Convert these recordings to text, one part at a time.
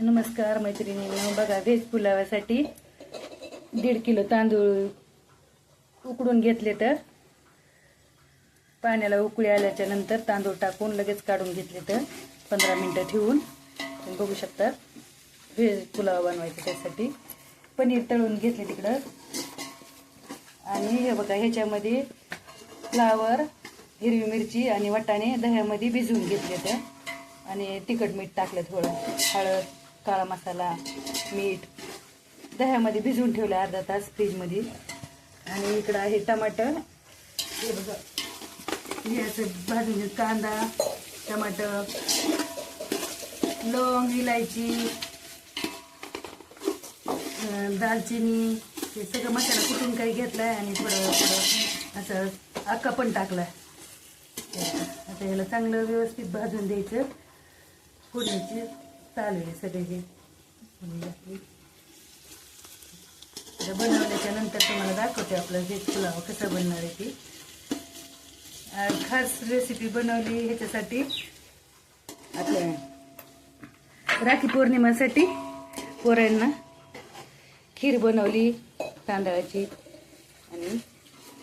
नमस्कार मैत्रिणींनो. बघा व्हेज पुलावासाठी दीड किलो तांदूळ उकडून घेतले तर पाण्याला उकळी आल्याच्यानंतर तांदूळ टाकून लगेच काढून घेतले तर पंधरा मिनटं ठेवून बघू शकता व्हेज पुलाव बनवायचा त्यासाठी. पनीर तळून घेतले तिकडं. आणि हे बघा ह्याच्यामध्ये फ्लावर हिरवी मिरची आणि वाटाणे दह्यामध्ये भिजवून घेतले तर. आणि तिखट मीठ टाकलं थोडं हळद. काळा मसाला मीठ दह्यामध्ये भिजवून ठेवलं अर्धा तास फ्रीजमध्ये. आणि इकडं आहे टमाटर. हे बघा हे असं भाजून कांदा टमाटर लवंग इलायची दालचिनी हे सगळं मसाला कुठून काही घेतलाय आणि थोडं थोडं असं अक्का पण टाकलाय. आता याला चांगलं व्यवस्थित भाजून द्यायचं. फोडणीची. चालू आहे सगळे हे. आता बनवल्याच्या नंतर तुम्हाला दाखवते आपलं जे पुलाव कसा बनणार आहे ती. खास रेसिपी बनवली ह्याच्यासाठी. आपल्या राखी पौर्णिमासाठी पोरांना खीर बनवली तांदळाची आणि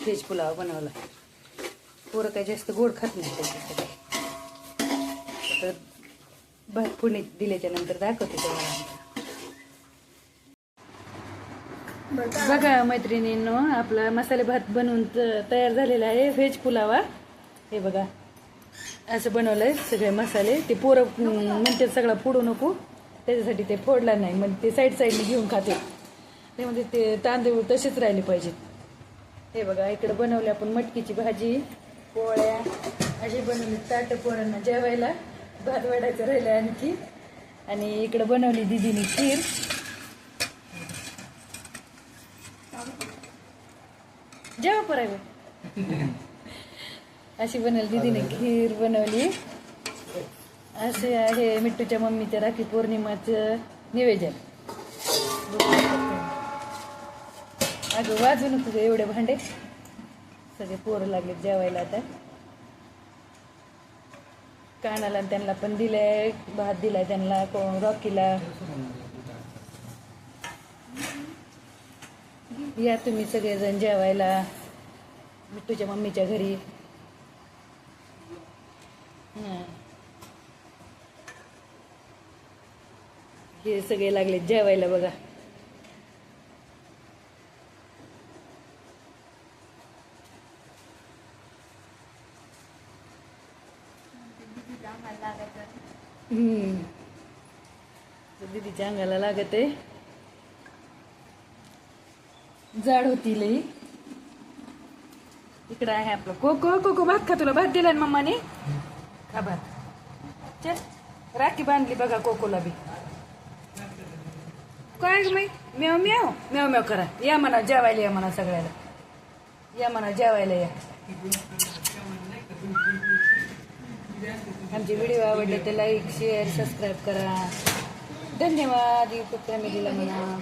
व्हेज पुलाव बनवला. पोरं काही जास्त गोड खात नाही त्याच्यासाठी. तर फोडणी दिल्याच्या नंतर दाखवते तुम्हाला. बघा मैत्रिणींनो आपला मसाले भात बनवून त- तयार झालेला आहे व्हेज पुलावा. हे बघा असं बनवलंय सगळे मसाले. ते पोरं म्हणते सगळा फोडू नको. त्याच्यासाठी ते फोडला नाही मग ते साईड साईडने घेऊन खाते. ते म्हणजे ते तांदूळ तसेच राहिले पाहिजेत हे बघा इकडे बनवले आपण मटकीची भाजी पोळ्या अशी बनवली ताट पोरांना जेवायला. भात वाढायचं राहिलं आणखी. आणि इकडे बनवली दिदीने खीर. जेव्हा परावे अशी बनवली दीदीने खीर बनवली. असे आहे मिट्टूच्या मम्मीच्या राखी पौर्णिमाचं निवेदन. अगं वाजू नको एवढे भांडे. सगळे पोरं लागले जेवायला आता. कानाला त्यांना पण दिलंय भात दिलाय त्यांना रॉकीला. या तुम्ही सगळेजण जेवायला. तुझ्या मम्मीच्या घरी. हे. सगळे लागले जेवायला बघा. हम्म. दीदीच्या अंगाला लागत. आहे जाड होती लई. इकडं आहे आपलं. कोको कोको भात खा तुला. भात दिला ना मम्माने. खा भात. चल. राखी बांधली बघा कोकोला बी. काय मी मेव म्याव मेव म्याव करा. या म्हणा जेवायला या म्हणा सगळ्याला. या म्हणा जेवायला या. आमचे व्हिडिओ आवडले तर लाईक शेअर सबस्क्राईब करा. धन्यवाद युट्यूब फॅमिलीला म्हणा.